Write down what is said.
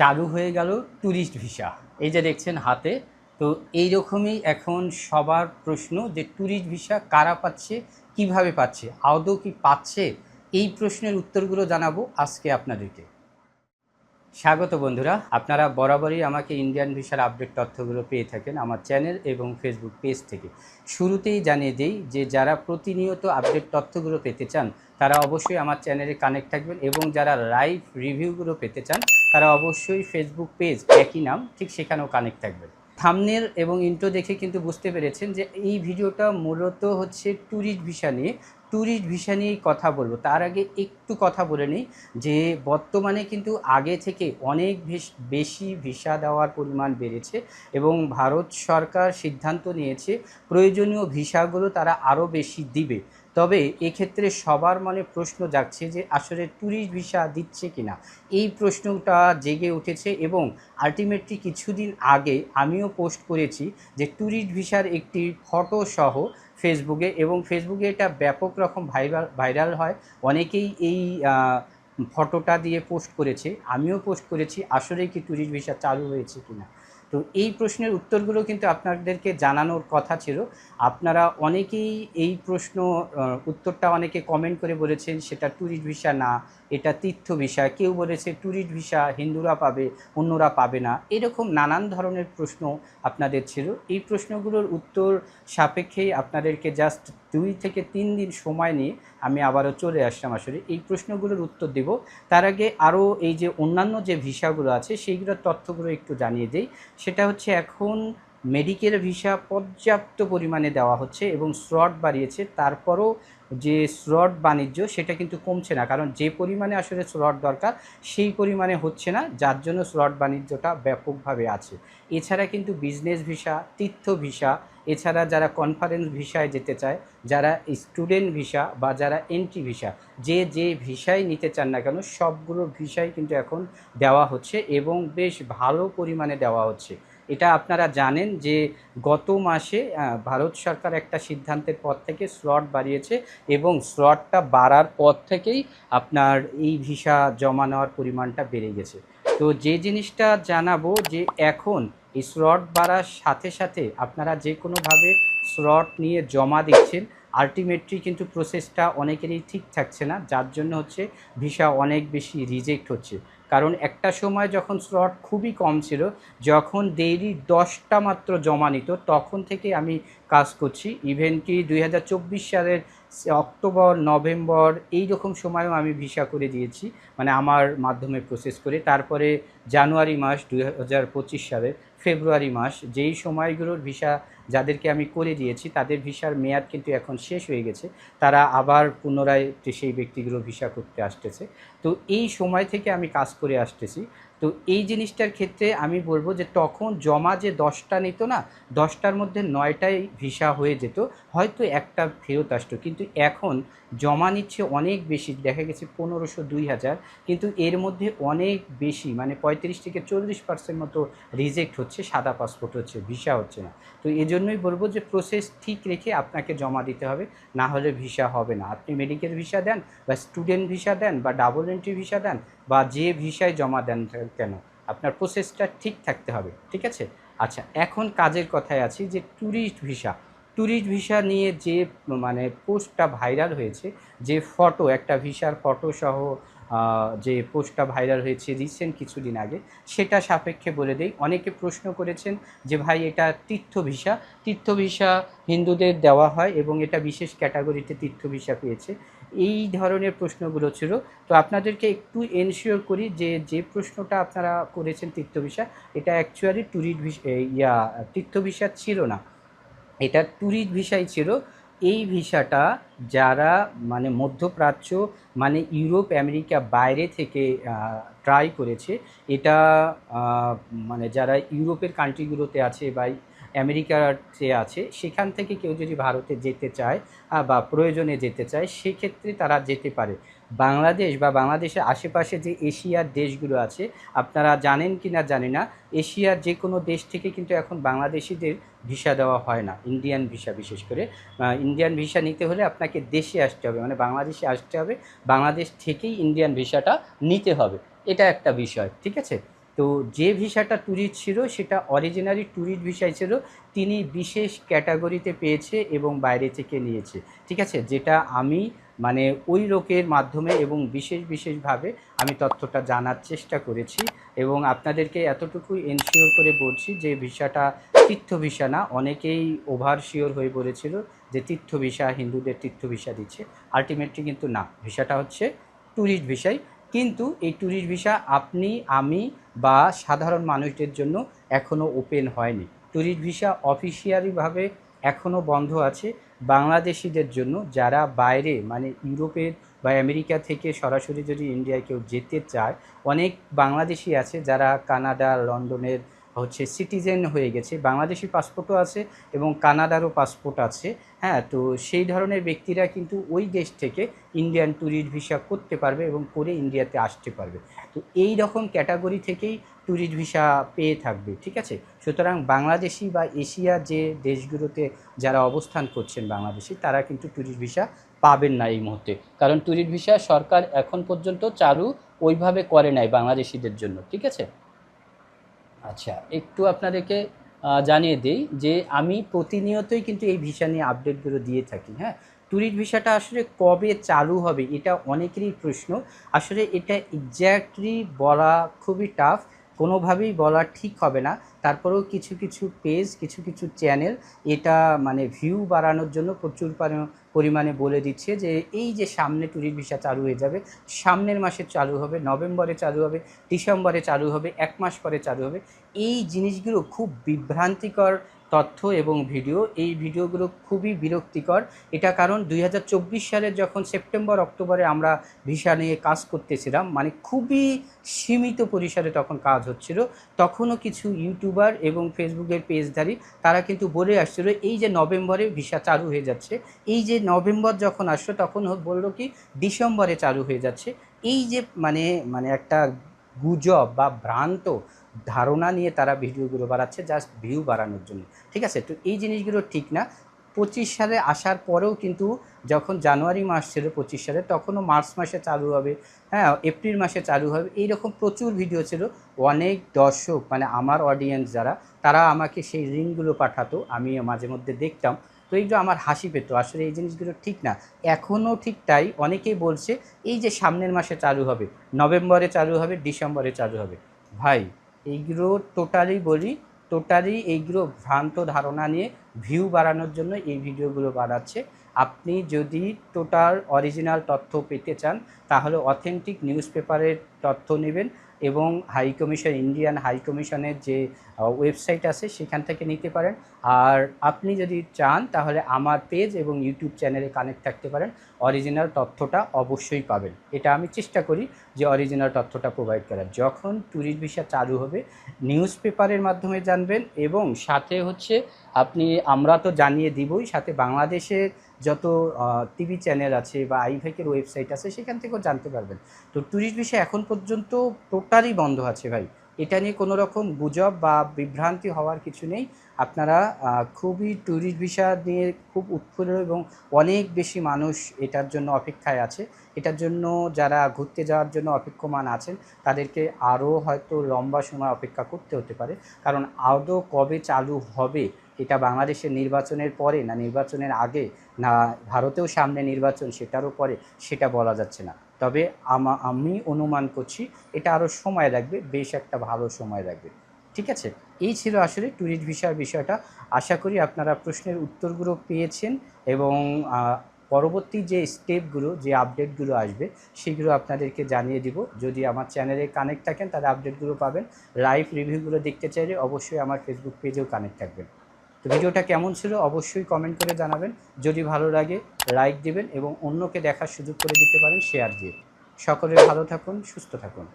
চালু হয়ে গেল ট্যুরিস্ট ভিসা এই যে দেখছেন হাতে, তো এইরকমই এখন সবার প্রশ্ন যে ট্যুরিস্ট ভিসা কারা পাচ্ছে, কীভাবে পাচ্ছে, আদৌ কি পাচ্ছে? এই প্রশ্নের উত্তরগুলো জানাব আজকে আপনাদেরকে। স্বাগত বন্ধুরা, আপনারা বরাবরই আমাকে ইন্ডিয়ান ভিসার আপডেট তথ্যগুলো পেয়ে থাকেন আমার চ্যানেল এবং ফেসবুক পেজ থেকে। শুরুতেই জানিয়ে দিই যে যারা প্রতিনিয়ত আপডেট তথ্যগুলো পেতে চান, তারা অবশ্যই আমার চ্যানেলে কানেক্ট থাকবেন এবং যারা লাইভ রিভিউগুলো পেতে চান তারা অবশ্যই ফেসবুক পেজ একই নাম, ঠিক সেখানেও কানেক্ট থাকবে থামনেল এবং ইন্ট্রো দেখে কিন্তু বুঝতে পেরেছেন যে এই ভিডিওটা মূলত হচ্ছে ট্যুরিস্ট ভিসা নিয়ে। ট্যুরিস্ট ভিসা নিয়েই কথা বলব। তার আগে একটু কথা বলে নিই যে, বর্তমানে কিন্তু আগে থেকে অনেক বেশ- ভিসা দেওয়ার পরিমাণ বেড়েছে এবং ভারত সরকার সিদ্ধান্ত নিয়েছে প্রয়োজনীয় ভিসাগুলো তারা আরও বেশি দিবে। তবে এক্ষেত্রে সবার মনে প্রশ্ন জাগছে যে, আসলে ট্যুরিস্ট ভিসা দিচ্ছে কিনা? এই প্রশ্নটা জেগে উঠেছে এবং আলটিমেটলি কিছুদিন আগে আমিও পোস্ট করেছি যে ট্যুরিস্ট ভিসার একটি ফটো সহ ফেসবুকে এবং ফেসবুকে এটা ব্যাপক রকম ভাইরাল ভাইরাল হয়। অনেকেই এই ফটোটা দিয়ে পোস্ট করেছে। আমিও পোস্ট করেছি। আসলে কি ট্যুরিস্ট ভিসা চালু হয়েছে কিনা? তো এই প্রশ্নের উত্তরগুলো কিন্তু আপনাদেরকে জানানোর কথা ছিল। আপনারা অনেকেই এই প্রশ্ন উত্তরটা অনেকে কমেন্ট করে বলেছেন, সেটা ট্যুরিস্ট ভিসা না, এটা তীর্থ ভিসা কেউ বলেছে ট্যুরিস্ট ভিসা হিন্দুরা পাবে, অন্যরা পাবে না। এরকম নানান ধরনের প্রশ্ন আপনাদের ছিল। এই প্রশ্নগুলোর উত্তর সাপেক্ষেই আপনাদেরকে জাস্ট দুই থেকে তিন দিন সময় নিয়ে আমি আবারও চলে আসলাম আসলে। এই প্রশ্নগুলোর উত্তর দিব। তার আগে আরও এই যে অন্যান্য যে ভিসাগুলো আছে, সেইগুলোর তথ্যগুলো একটু জানিয়ে দিই। সেটা হচ্ছে এখন মেডিকেল ভিসা পর্যাপ্ত পরিমাণে দেওয়া হচ্ছে এবং স্লট বাড়িয়েছে। তারপরও যে স্লট বাণিজ্য সেটা কিন্তু কমছে না। কারণ যে পরিমাণে আসলে স্লট দরকার, সেই পরিমাণে হচ্ছে না, যার জন্য স্লট বাণিজ্যটা ব্যাপকভাবে আছে। এছাড়া কিন্তু বিজনেস ভিসা তীর্থ ভিসা এছাড়া যারা কনফারেন্স ভিসায় যেতে চায়, যারা স্টুডেন্ট ভিসা বা যারা এন্ট্রি ভিসা যে যে ভিসায় নিতে চান না কেন, সবগুলো ভিসাই কিন্তু এখন দেওয়া হচ্ছে এবং বেশ ভালো পরিমাণে দেওয়া হচ্ছে। এটা আপনারা জানেন যে গত মাসে ভারত সরকার একটা সিদ্ধান্তের পর থেকে স্লট বাড়িয়েছে এবং স্লটটা বাড়ার পর থেকেই আপনার এই ভিসা জমা নেওয়ার পরিমাণটা বেড়ে গেছে। তো যে জিনিসটা জানাব যে এখন এই স্লট বাড়ার সাথে সাথে আপনারা যে কোনোভাবে স্লট নিয়ে জমা দিচ্ছেন আলটিমেটলি কিন্তু প্রসেসটা অনেকেরই ঠিক থাকছে না, যার জন্য হচ্ছে ভিসা অনেক বেশি রিজেক্ট হচ্ছে। কারণ একটা সময় যখন স্লট খুবই কম ছিল, যখন ডেইলি দশটা মাত্র জমা নিত, তখন থেকে আমি কাজ করছি। ইভেন কি দু হাজার চব্বিশ সালের অক্টোবর, নভেম্বর এই রকম সময়ও আমি ভিসা করে দিয়েছি। মানে আমার মাধ্যমে প্রসেস করে। তারপরে জানুয়ারি মাস দু হাজার পঁচিশ সালের ফেব্রুয়ারি মাস যেই সময়গুলোর ভিসা যাদেরকে আমি করে দিয়েছি, তাদের ভিসার মেয়াদ কিন্তু এখন শেষ হয়ে গেছে। তারা আবার পুনরায় সেই ব্যক্তিগুলো ভিসা করতে আসতেছে। তো এই সময় থেকে আমি কাজ করে আসতেছি। তো এই জিনিসটার ক্ষেত্রে আমি বলব যে তখন জমা যে দশটা নিত না, দশটার মধ্যে নয়টাই ভিসা হয়ে যেত, হয়তো একটা ফেরত আসতো। কিন্তু এখন জমা নিচ্ছে অনেক বেশি, দেখা গেছে পনেরোশো, দুই হাজার। কিন্তু এর মধ্যে অনেক বেশি মানে পঁয়ত্রিশ থেকে চল্লিশ পার্সেন্ট মতো রিজেক্ট হচ্ছে, সাদা পাসপোর্ট হচ্ছে, ভিসা হচ্ছে না। তো এই জন্যই বলব যে প্রসেস ঠিক রেখে আপনাকে জমা দিতে হবে, না হলে ভিসা হবে না। আপনি মেডিকেল ভিসা দেন বা স্টুডেন্ট ভিসা দেন বা ডাবল এন্ট্রি ভিসা দেন বা যে ভিসায় জমা দেন কেন? আপনার প্রসেসটা ঠিক থাকতে হবে, ঠিক আছে? আচ্ছা এখন কাজের কথায় আছি যে ট্যুরিস্ট ভিসা ট্যুরিস্ট ভিসা নিয়ে যে মানে পোস্টটা ভাইরাল হয়েছে, যে ফটো একটা ভিসার ফটো সহ যে পোস্টটা ভাইরাল হয়েছে রিসেন্ট কিছুদিন আগে, সেটা সাপেক্ষে বলে দেই। অনেকে প্রশ্ন করেছেন যে ভাই এটা তীর্থ ভিসা। তীর্থ ভিসা হিন্দুদের দেওয়া হয় এবং এটা বিশেষ ক্যাটাগরিতে তীর্থ ভিসা পেয়েছে। এই ধরনের প্রশ্নগুলো ছিল। তো আপনাদেরকে একটু এনশিওর করি যে যে প্রশ্নটা আপনারা করেছেন তীর্থ ভিসা, এটা অ্যাকচুয়ালি ট্যুরিস্ট ভিসা ইয়া, তীর্থ ভিসা ছিল না। এটা ট্যুরিস্ট ভিসাই ছিল। এই ভিসাটা যারা মানে মধ্যপ্রাচ্য মানে ইউরোপ, আমেরিকা বাইরে থেকে ট্রাই করেছে, এটা মানে যারা ইউরোপের কান্ট্রিগুলোতে আছে বা আমেরিকাতে আছে, সেখান থেকে কেউ যদি ভারতে যেতে চায় বা প্রয়োজনে যেতে চায়, সেক্ষেত্রে তারা যেতে পারে। বাংলাদেশ বা বাংলাদেশের আশেপাশে যে এশিয়ার দেশগুলো আছে, আপনারা জানেন কি না জানি না, এশিয়ার যে কোনো দেশ থেকে কিন্তু এখন বাংলাদেশিদের ভিসা দেওয়া হয় না ইন্ডিয়ান ভিসা বিশেষ করে। ইন্ডিয়ান ভিসা নিতে হলে আপনাকে দেশে আসতে হবে মানে বাংলাদেশে আসতে হবে, বাংলাদেশ থেকেই ইন্ডিয়ান ভিসাটা নিতে হবে, এটা একটা বিষয়, ঠিক আছে? তো যে ভিসাটা ট্যুরিস্ট ছিল, সেটা অরিজিনালি ট্যুরিস্ট ভিসাই ছিল, তিনি বিশেষ ক্যাটাগরিতে পেয়েছে এবং বাইরে থেকে নিয়েছে, ঠিক আছে? যেটা আমি মানে ওই লোকের মাধ্যমে এবং বিশেষ বিশেষভাবে আমি তথ্যটা জানার চেষ্টা করেছি এবং আপনাদেরকে এতটুকু এনশিওর করে বলছি যে ভিসাটা তীর্থ ভিসা না, অনেকেই ওভার শিওর হয়ে বলেছিল যে তীর্থ ভিসা হিন্দুদের তীর্থ ভিসা দিচ্ছে। আলটিমেটলি কিন্তু না, ভিসাটা হচ্ছে ট্যুরিস্ট ভিসাই কিন্তু এই ট্যুরিস্ট ভিসা আপনি, আমি বা সাধারণ মানুষদের জন্য এখনও ওপেন হয়নি। ট্যুরিস্ট ভিসা অফিসিয়ালিভাবে এখনও বন্ধ আছে। বাংলাদেশিদের জন্য যারা বাইরে মানে ইউরোপের বা আমেরিকা থেকে সরাসরি যদি ইন্ডিয়ায় কেউ যেতে চায়, অনেক বাংলাদেশি আছে যারা কানাডা, লন্ডনের হচ্ছে সিটিজেন হয়ে গেছে। বাংলাদেশি পাসপোর্টও আছে এবং কানাডারও পাসপোর্ট আছে। হ্যাঁ তো সেই ধরনের ব্যক্তিরা কিন্তু ওই দেশ থেকে ইন্ডিয়ান ট্যুরিস্ট ভিসা করতে পারবে এবং করে ইন্ডিয়াতে আসতে পারবে। তো এই রকম ক্যাটাগরি থেকেই ট্যুরিস্ট ভিসা পেয়ে থাকবে, ঠিক আছে? সুতরাং বাংলাদেশি বা এশিয়া যে দেশগুলোতে যারা অবস্থান করছেন বাংলাদেশি, তারা কিন্তু ট্যুরিস্ট ভিসা পাবেন না এই মুহূর্তে। কারণ ট্যুরিস্ট ভিসা সরকার এখন পর্যন্ত চালু ওইভাবে করে নাই বাংলাদেশিদের জন্য, ঠিক আছে? আচ্ছা একটু আপনাদেরকে জানিয়ে দিই যে আমি প্রতিনিয়তই কিন্তু এই ভিসা নিয়ে আপডেটগুলো দিয়ে থাকি হ্যাঁ? ট্যুরিস্ট ভিসাটা আসলে কবে চালু হবে এটা অনেকেরই প্রশ্ন। আসলে এটা এক্স্যাক্টলি বলা খুবই টাফ। কোনোভাবেই বলা ঠিক হবে না। তারপরেও কিছু কিছু পেজ কিছু কিছু চ্যানেল এটা মানে ভিউ বাড়ানোর জন্য প্রচুর পরিমাণে বলে দিচ্ছে যে, এই যে সামনে ট্যুরিস্ট ভিসা চালু হয়ে যাবে, সামনের মাসে চালু হবে, নভেম্বরে চালু হবে, ডিসেম্বরে চালু হবে, এক মাস পরে চালু হবে, এই জিনিসগুলো খুব বিভ্রান্তিকর তথ্য এবং ভিডিও। এই ভিডিওগুলো খুবই বিরক্তিকর। এটা কারণ দুই সালের যখন সেপ্টেম্বর, অক্টোবরে আমরা ভিসা নিয়ে কাজ করতেছিলাম মানে খুবই সীমিত পরিসরে তখন কাজ হচ্ছিল। তখনও কিছু ইউটিউবার এবং ফেসবুকের পেজধারী, তারা কিন্তু বলে আসছিল, এই যে নভেম্বরে ভিসা চালু হয়ে যাচ্ছে, এই যে নভেম্বর যখন আসলো তখন বলল কি, ডিসেম্বরে চালু হয়ে যাচ্ছে। এই যে মানে মানে একটা গুজব বা ভ্রান্ত ধারণা নিয়ে তারা ভিডিওগুলো বাড়াচ্ছে জাস্ট ভিউ বাড়ানোর জন্য। ঠিক আছে? তো এই জিনিসগুলো ঠিক না। পঁচিশ সালে আসার পরেও কিন্তু যখন জানুয়ারি মাস ছিল পঁচিশ সালে, তখনও মার্চ মাসে চালু হবে হ্যাঁ এপ্রিল মাসে চালু হবে। এইরকম প্রচুর ভিডিও ছিল। অনেক দর্শক মানে আমার অডিয়েন্স যারা, তারা আমাকে সেই লিঙ্কগুলো পাঠাতো, আমি মাঝে মধ্যে দেখতাম। তো এইগুলো আমার হাসি পেতো, আসলে এই জিনিসগুলো ঠিক না। এখনও ঠিক তাই, অনেকেই বলছে, এই যে সামনের মাসে চালু হবে, নভেম্বরে চালু হবে, ডিসেম্বরে চালু হবে। ভাই এইগুলো টোটালি বলি টোটালি এইগুলো ভ্রান্ত ধারণা নিয়ে ভিউ বাড়ানোর জন্য এই ভিডিওগুলো বাড়াচ্ছে আপনি যদি টোটাল অরিজিনাল তথ্য পেতে চান, তাহলে অথেন্টিক নিউজ পেপারের তথ্য নেবেন এবং হাই কমিশন ইন্ডিয়ান হাই কমিশনের যে ওয়েবসাইট আছে, সেখান থেকে নিতে পারেন। আর আপনি যদি চান, তাহলে আমার পেজ এবং ইউটিউব চ্যানেলে কানেক্ট থাকতে পারেন। অরিজিনাল তথ্যটা অবশ্যই পাবেন। এটা আমি চেষ্টা করি যে অরিজিনাল তথ্যটা প্রোভাইড করার। যখন ট্যুরিস্ট ভিসা চালু হবে নিউজ পেপারের মাধ্যমে জানবেন এবং সাথে হচ্ছে আপনি, আমরা তো জানিয়ে দিবই, সাথে বাংলাদেশের যত টিভি চ্যানেল আছে বা আইভেকের ওয়েবসাইট আছে, সেখান থেকেও জানতে পারবেন। তো ট্যুরিস্ট ভিসা এখন পর্যন্ত টোটালি বন্ধ আছে ভাই। এটা নিয়ে কোনো রকম গুজব বা বিভ্রান্তি হওয়ার কিছু নেই। আপনারা খুবই ট্যুরিস্ট ভিসা নিয়ে খুব উৎফুল্ল এবং অনেক বেশি মানুষ এটার জন্য অপেক্ষায় আছে। এটার জন্য যারা ঘুরতে যাওয়ার জন্য অপেক্ষমান আছেন, তাদেরকে আরও হয়তো লম্বা সময় অপেক্ষা করতে হতে পারে। কারণ আদৌ কবে চালু হবে, এটা বাংলাদেশের নির্বাচনের পরে না নির্বাচনের আগে, না ভারতেও সামনে নির্বাচন সেটারও পরে, সেটা বলা যাচ্ছে না। তবে আমা, আমি অনুমান করছি এটা আরও সময় লাগবে, বেশ একটা ভালো সময় লাগবে। ঠিক আছে? এই ছিল আসলে ট্যুরিস্ট ভিসার বিষয়টা। আশা করি আপনারা প্রশ্নের উত্তরগুলো পেয়েছেন এবং পরবর্তী যে স্টেপগুলো, যে আপডেটগুলো আসবে, সেগুলো আপনাদেরকে জানিয়ে দিব। যদি আমার চ্যানেলে কানেক্ট থাকেন, তাহলে আপডেটগুলো পাবেন। লাইভ রিভিউগুলো দেখতে চাইলে অবশ্যই আমার ফেসবুক পেজেও কানেক্ট থাকবেন। ভিডিওটা কেমন ছিল অবশ্যই কমেন্ট করে জানাবেন। যদি ভালো লাগে লাইক দিবেন এবং অন্যকে দেখার সুযোগ করে দিতে পারেন শেয়ার দিয়ে। সকলে ভালো থাকুন, সুস্থ থাকুন।